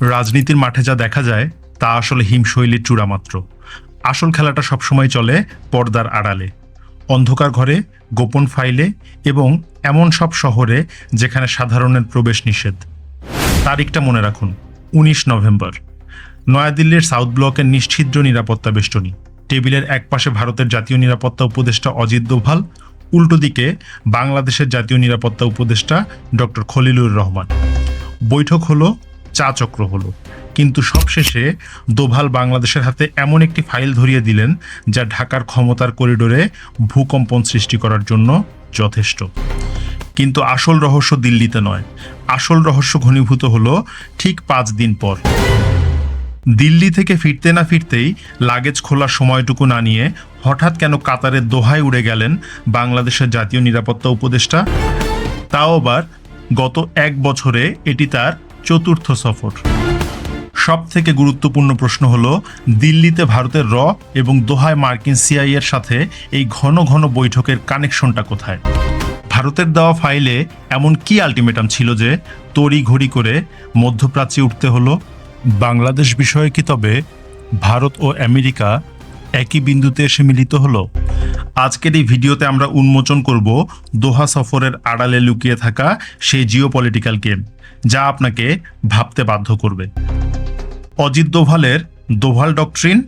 রাজনীতির মাঠে যা দেখা যায়, তা আসলে হিমশৈলীর চূড়ামাত্র। আসল খেলাটা সবসময় চলে পর্দার আড়ালে। অন্ধকার ঘরে, গোপন ফাইলে এবং এমন সব শহরে যেখানে সাধারণের প্রবেশ নিষেধ। তারিখটা মনে রাখুন, উনিশ নভেম্বর। নয়াদিল্লির সাউথ ব্লকের নিশ্ছিদ্র নিরাপত্তা বেষ্টনী। টেবিলের একপাশে ভারতের জাতীয় নিরাপত্তা উপদেষ্টা অজিত দোভাল, উল্টো দিকে বাংলাদেশের জাতীয় নিরাপত্তা উপদেষ্টা ডক্টর খলিলুর রহমান। বৈঠক হলো চা চক্র হলো। কিন্তু সবশেষে দোভাল বাংলাদেশের হাতে এমন একটি ফাইল ধরিয়ে দিলেন, যা ঢাকার ক্ষমতার করিডোরে ভূকম্পন সৃষ্টি করার জন্য যথেষ্ট। কিন্তু আসল রহস্য দিল্লিতে নয়। আসল রহস্য ঘনীভূত হলো ঠিক পাঁচ দিন পর। দিল্লি থেকে ফিরতে না ফিরতেই লাগেজ খোলার সময়টুকু না নিয়ে হঠাৎ কেন কাতারের দোহায় উড়ে গেলেন বাংলাদেশের জাতীয় নিরাপত্তা উপদেষ্টা? তাও আবার গত এক বছরে এটি তার চতুর্থ সফর। সব থেকে গুরুত্বপূর্ণ প্রশ্ন হলো, দিল্লিতে ভারতের র এবং দোহায় মার্কিন সিআই এর সাথে এই ঘন ঘন বৈঠকের কানেকশনটা কোথায়? ভারতের দেওয়া ফাইলে এমন কি আলটিমেটাম ছিল যে তড়ি ঘড়ি করে মধ্যপ্রাচ্যে উঠতে হলো? বাংলাদেশ বিষয়ে কি তবে ভারত ও আমেরিকা একই বিন্দুতে এসে মিলিত হলো? আজকের এই ভিডিওতে আমরা উন্মোচন করব দোহা সফরের আড়ালে লুকিয়ে থাকা সেই জিও পলিটিক্যাল গেম যা আপনাকে ভাবতে বাধ্য করবে। অজিত দোভালের দোভাল ডকট্রিন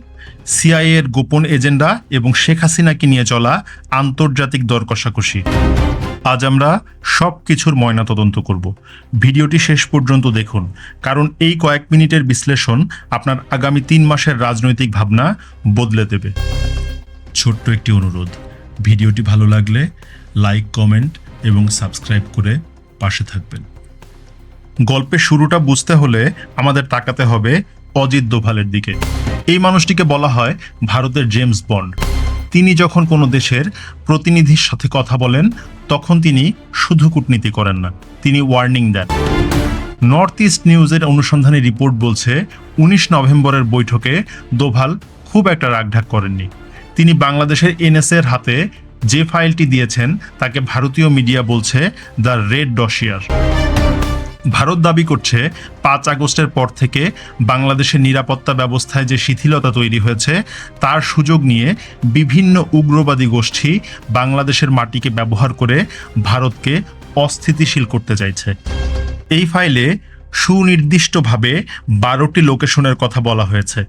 সিআইএর গোপন এজেন্ডা এবং শেখ হাসিনাকে নিয়ে চলা আন্তর্জাতিক দর কষাকষি। আজ আমরা সব কিছুর ময়নাতদন্ত করব। ভিডিওটি শেষ পর্যন্ত দেখুন, কারণ এই কয়েক মিনিটের বিশ্লেষণ আপনার আগামী তিন মাসের রাজনৈতিক ভাবনা বদলে দেবে। ছোট্ট একটি অনুরোধ। ভিডিওটি ভালো লাগলে লাইক, কমেন্ট এবং সাবস্ক্রাইব করে পাশে থাকবেন। গল্পের শুরুটা বুঝতে হলে আমাদের তাকাতে হবে অজিত দোভালের দিকে। এই মানুষটিকে বলা হয় ভারতের জেমস বন্ড। তিনি যখন কোনো দেশের প্রতিনিধির সাথে কথা বলেন, তখন তিনি শুধু কূটনীতি করেন না, তিনি ওয়ার্নিং দেন। নর্থ ইস্ট নিউজের অনুসন্ধানী রিপোর্ট বলছে, উনিশ নভেম্বরের বৈঠকে দোভাল খুব একটা রাগঢাক করেননি। তিনি বাংলাদেশের এনএসএর হাতে যে ফাইলটি দিয়েছেন, তাকে ভারতীয় মিডিয়া বলছে দ্য রেড ডসিয়ার। ভারত দাবি করছে, পাঁচ আগস্টের পর থেকে বাংলাদেশের নিরাপত্তা ব্যবস্থায় যে শিথিলতা তৈরি হয়েছে, তার সুযোগ নিয়ে বিভিন্ন উগ্রবাদী গোষ্ঠী বাংলাদেশের মাটিকে ব্যবহার করে ভারতকে অস্থিতিশীল করতে চাইছে। এই ফাইলে সুনির্দিষ্টভাবে বারোটি লোকেশনের কথা বলা হয়েছে।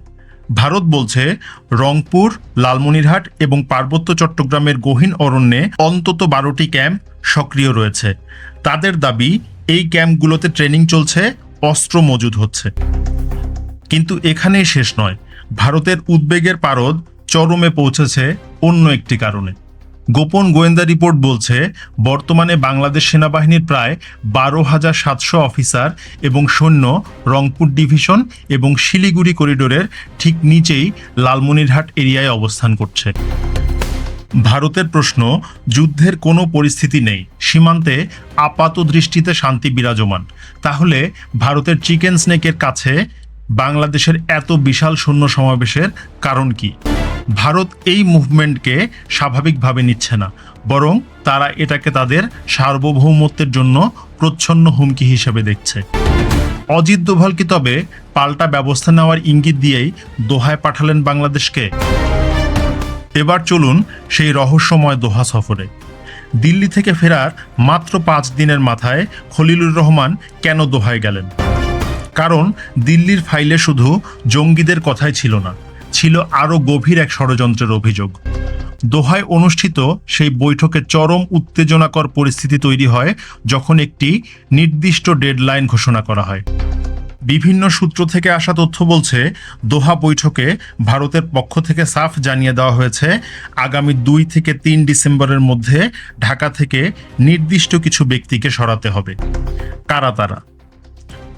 ভারত বলছে, রংপুর, লালমনিরহাট এবং পার্বত্য চট্টগ্রামের গহীন অরণ্যে অন্তত বারোটি ক্যাম্প সক্রিয় রয়েছে। তাদের দাবি, এই ক্যাম্পগুলোতে ট্রেনিং চলছে, অস্ত্র মজুদ হচ্ছে। কিন্তু এখানেই শেষ নয়। ভারতের উদ্বেগের পারদ চরমে পৌঁছেছে অন্য একটি কারণে। গোপন গোয়েন্দা রিপোর্ট বলছে, বর্তমানে বাংলাদেশ সেনাবাহিনীর প্রায় বারো হাজার সাতশো অফিসার এবং সৈন্য রংপুর ডিভিশন এবং শিলিগুড়ি করিডোরের ঠিক নিচেই লালমনিরহাট এরিয়ায় অবস্থান করছে। ভারতের প্রশ্ন, যুদ্ধের কোনো পরিস্থিতি নেই, সীমান্তে আপাত দৃষ্টিতে শান্তি বিরাজমান। তাহলে ভারতের চিকেন স্নেকের কাছে বাংলাদেশের এত বিশাল সৈন্য সমাবেশের কারণ কি? ভারত এই মুভমেন্টকে স্বাভাবিকভাবে নিচ্ছে না। বরং তারা এটাকে তাদের সার্বভৌমত্বের জন্য প্রচ্ছন্ন হুমকি হিসেবে দেখছে। অজিত দোভাল কি তবে পাল্টা ব্যবস্থা নেওয়ার ইঙ্গিত দিয়েই দোহায় পাঠালেন বাংলাদেশকে? এবার চলুন সেই রহস্যময় দোহা সফরে। দিল্লি থেকে ফেরার মাত্র পাঁচ দিনের মাথায় খলিলুর রহমান কেন দোহায় গেলেন? কারণ দিল্লির ফাইলে শুধু জঙ্গিদের কথাই ছিল না। ছিল আরও গভীর এক ষড়যন্ত্রের অভিযোগ। দোহায় অনুষ্ঠিত সেই বৈঠকে চরম উত্তেজনাকর পরিস্থিতি তৈরি হয় যখন একটি নির্দিষ্ট ডেডলাইন ঘোষণা করা হয়। বিভিন্ন সূত্র থেকে আসা তথ্য বলছে, দোহা বৈঠকে ভারতের পক্ষ থেকে সাফ জানিয়ে দেওয়া হয়েছে, আগামী দুই থেকে তিন ডিসেম্বরের মধ্যে ঢাকা থেকে নির্দিষ্ট কিছু ব্যক্তিকে সরাতে হবে। কারা তারা?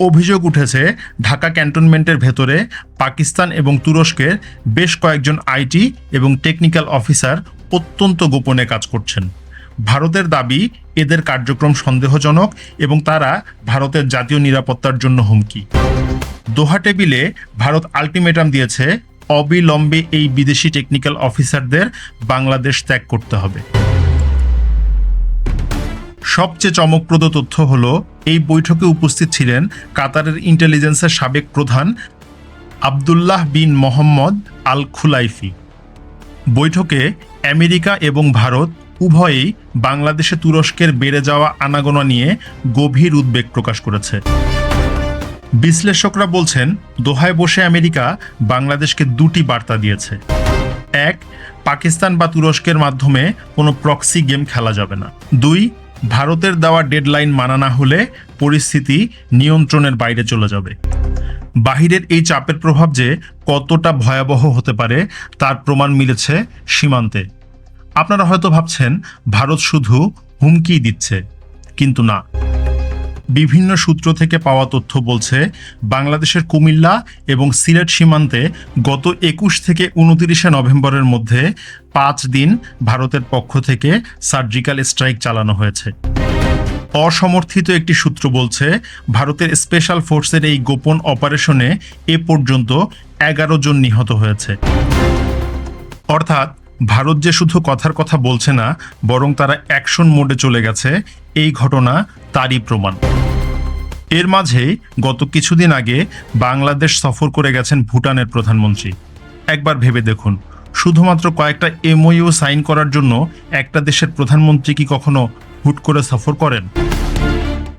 অভিযোগ উঠেছে, ঢাকা ক্যান্টনমেন্টের ভেতরে পাকিস্তান এবং তুরস্কের বেশ কয়েকজন আইটি এবং টেকনিক্যাল অফিসার অত্যন্ত গোপনে কাজ করছেন। ভারতের দাবি, এদের কার্যক্রম সন্দেহজনক এবং তারা ভারতের জাতীয় নিরাপত্তার জন্য হুমকি। দোহা টেবিলে ভারত আলটিমেটাম দিয়েছে, অবিলম্বে এই বিদেশি টেকনিক্যাল অফিসারদের বাংলাদেশ ত্যাগ করতে হবে। সবচেয়ে চমকপ্রদ তথ্য হলো, এই বৈঠকে উপস্থিত ছিলেন কাতারের ইন্টেলিজেন্সের সাবেক প্রধান আবদুল্লাহ বিন মোহাম্মদ আল খুলাইফি বৈঠকে আমেরিকা এবং ভারত উভয়েই বাংলাদেশে তুরস্কের বেড়ে যাওয়া আনাগোনা নিয়ে গভীর উদ্বেগ প্রকাশ করেছে। বিশ্লেষকরা বলছেন, দোহায় বসে আমেরিকা বাংলাদেশকে দুটি বার্তা দিয়েছে। এক, পাকিস্তান বা তুরস্কের মাধ্যমে কোনো প্রক্সি গেম খেলা যাবে না। দুই ভারতের দেওয়া ডেডলাইন মানা না হলে পরিস্থিতি নিয়ন্ত্রণের বাইরে চলে যাবে। বাহিরের এই চাপের প্রভাব যে কতটা ভয়াবহ হতে পারে, তার প্রমাণ মিলেছে সীমান্তে। আপনারা হয়তো ভাবছেন, ভারত শুধু হুমকি দিচ্ছে। কিন্তু না। বিভিন্ন সূত্র থেকে পাওয়া তথ্য বলছে, বাংলাদেশের কুমিল্লা এবং সিলেট সীমান্তে গত একুশ থেকে উনতিরিশে নভেম্বরের মধ্যে পাঁচ দিন ভারতের পক্ষ থেকে সার্জিক্যাল স্ট্রাইক চালানো হয়েছে। অসমর্থিত একটি সূত্র বলছে, ভারতের স্পেশাল ফোর্সের এই গোপন অপারেশনে এ পর্যন্ত এগারো জন নিহত হয়েছে। অর্থাৎ ভারত যে শুধু কথার কথা বলছে না, বরং তারা অ্যাকশন মোডে চলে গেছে। এই ঘটনা তারই প্রমাণ। এর মাঝেই গত কিছুদিন আগে বাংলাদেশ সফর করে গেছেন ভুটানের প্রধানমন্ত্রী। একবার ভেবে দেখুন, শুধুমাত্র কয়েকটা এমওইউ সাইন করার জন্য একটা দেশের প্রধানমন্ত্রী কি কখনো হুট করে সফর করেন?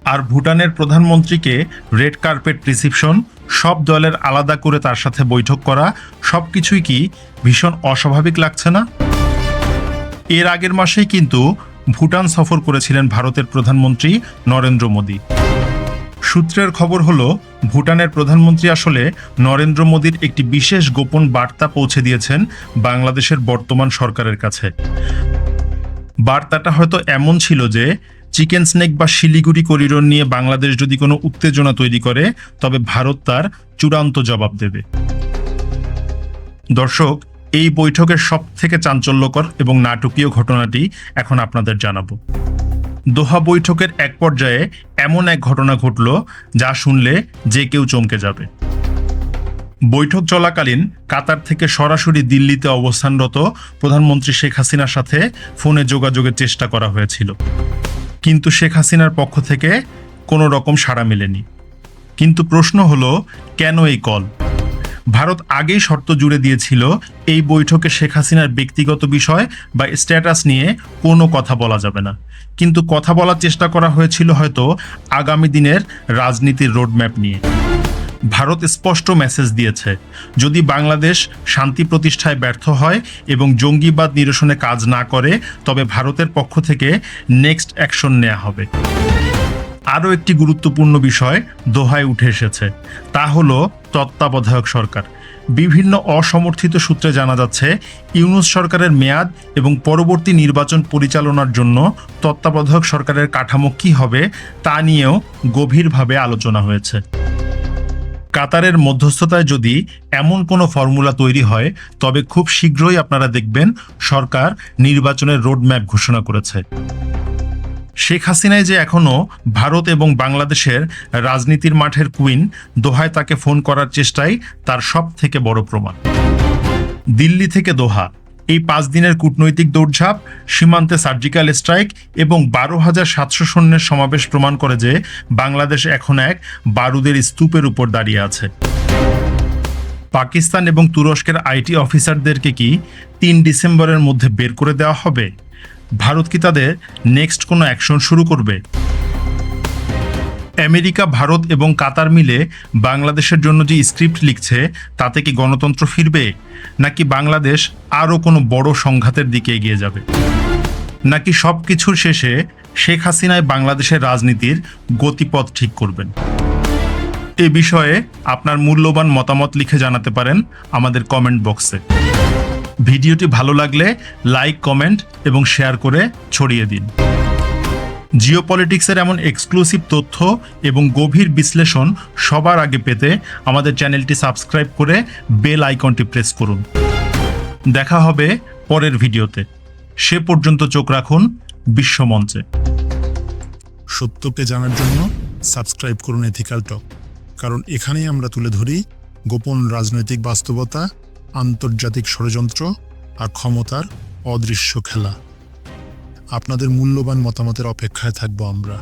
আর ভুটানের প্রধানমন্ত্রীকে রেড কার্পেট রিসিপশন সব দলের আলাদা করে তার সাথে বৈঠক করা সব কিছুই কি ভীষণ অস্বাভাবিক লাগছে না? এর আগের মাসেই কিন্তু ভুটান সফর করেছিলেন ভারতের প্রধানমন্ত্রী নরেন্দ্র মোদী। সূত্রের খবর হলো, ভুটানের প্রধানমন্ত্রী আসলে নরেন্দ্র মোদীর একটি বিশেষ গোপন বার্তা পৌঁছে দিয়েছেন বাংলাদেশের বর্তমান সরকারের কাছে। বার্তাটা হয়তো এমন ছিল যে চিকেন স্নেক বা শিলিগুড়ি করিডোর নিয়ে বাংলাদেশ যদি কোনো উত্তেজনা তৈরি করে, তবে ভারত তার চূড়ান্ত জবাব দেবে। দর্শক, এই বৈঠকের সব থেকে চাঞ্চল্যকর এবং নাটকীয় ঘটনাটি এখন আপনাদের জানাব। দোহা বৈঠকের এক পর্যায়ে এমন এক ঘটনা ঘটল যা শুনলে যে কেউ চমকে যাবে। বৈঠক চলাকালীন কাতার থেকে সরাসরি দিল্লিতে অবস্থানরত প্রধানমন্ত্রী শেখ হাসিনার সাথে ফোনে যোগাযোগের চেষ্টা করা হয়েছিল। কিন্তু শেখ হাসিনার পক্ষ থেকে কোনো রকম সাড়া মেলেনি। কিন্তু প্রশ্ন হলো, কেন এই কল? ভারত আগেই শর্ত জুড়ে দিয়েছিল এই বৈঠকে শেখ হাসিনার ব্যক্তিগত বিষয় বা স্ট্যাটাস নিয়ে কোনো কথা বলা যাবে না। কিন্তু কথা বলার চেষ্টা করা হয়েছিল হয়তো আগামী দিনের রাজনীতির রোডম্যাপ নিয়ে। ভারত স্পষ্ট মেসেজ দিয়েছে, যদি বাংলাদেশ শান্তি প্রতিষ্ঠায় ব্যর্থ হয় এবং জঙ্গিবাদ নিরসনে কাজ না করে, তবে ভারতের পক্ষ থেকে নেক্সট অ্যাকশন নেওয়া হবে। আরও একটি গুরুত্বপূর্ণ বিষয় দোহায় উঠে এসেছে, তা হল তত্ত্বাবধায়ক সরকার। বিভিন্ন অসমর্থিত সূত্রে জানা যাচ্ছে, ইউনুস সরকারের মেয়াদ এবং পরবর্তী নির্বাচন পরিচালনার জন্য তত্ত্বাবধায়ক সরকারের কাঠামো কী হবে তা নিয়েও গভীরভাবে আলোচনা হয়েছে। কাতারের মধ্যস্থতায় যদি এমন কোনো ফর্মুলা তৈরি হয়, তবে খুব শীঘ্রই আপনারা দেখবেন সরকার নির্বাচনের রোডম্যাপ ঘোষণা করেছে। শেখ হাসিনায় যে এখনও ভারত এবং বাংলাদেশের রাজনীতির মাঠের কুইন, দোহায় তাকে ফোন করার চেষ্টাই তার সব থেকে বড় প্রমাণ। দিল্লি থেকে দোহা। এই পাঁচ দিনের কূটনৈতিক দৌড়ঝাঁপ, সীমান্তে সার্জিক্যাল স্ট্রাইক এবং বারো হাজার সাতশো সৈন্যের সমাবেশ প্রমাণ করে যে বাংলাদেশ এখন এক বারুদের স্তূপের উপর দাঁড়িয়ে আছে। পাকিস্তান এবং তুরস্কের আইটি অফিসারদেরকে কি তিন ডিসেম্বরের মধ্যে বের করে দেওয়া হবে? ভারত কি তাদের নেক্সট কোনো অ্যাকশন শুরু করবে? আমেরিকা, ভারত এবং কাতার মিলে বাংলাদেশের জন্য যে স্ক্রিপ্ট লিখছে, তাতে কি গণতন্ত্র ফিরবে? নাকি বাংলাদেশ আরও কোনো বড় সংঘাতের দিকে এগিয়ে যাবে? নাকি সব কিছুর শেষে শেখ হাসিনায় বাংলাদেশের রাজনীতির গতিপথ ঠিক করবেন? এ বিষয়ে আপনার মূল্যবান মতামত লিখে জানাতে পারেন আমাদের কমেন্ট বক্সে। ভিডিওটি ভালো লাগলে লাইক, কমেন্ট এবং শেয়ার করে ছড়িয়ে দিন। জিওপলিটিক্সের এমন এক্সক্লুসিভ তথ্য এবং গভীর বিশ্লেষণ সবার আগে পেতে আমাদের চ্যানেলটি সাবস্ক্রাইব করে বেল আইকনটি প্রেস করুন। দেখা হবে পরের ভিডিওতে। সে পর্যন্ত চোখ রাখুন বিশ্বমঞ্চে সত্যকে জানার জন্য সাবস্ক্রাইব করুন এথিক্যাল টক কারণ এখানেই আমরা তুলে ধরি গোপন রাজনৈতিক বাস্তবতা, আন্তর্জাতিক ষড়যন্ত্র আর ক্ষমতার অদৃশ্য খেলা। আপনাদের মূল্যবান মতামতের অপেক্ষায় থাকব আমরা।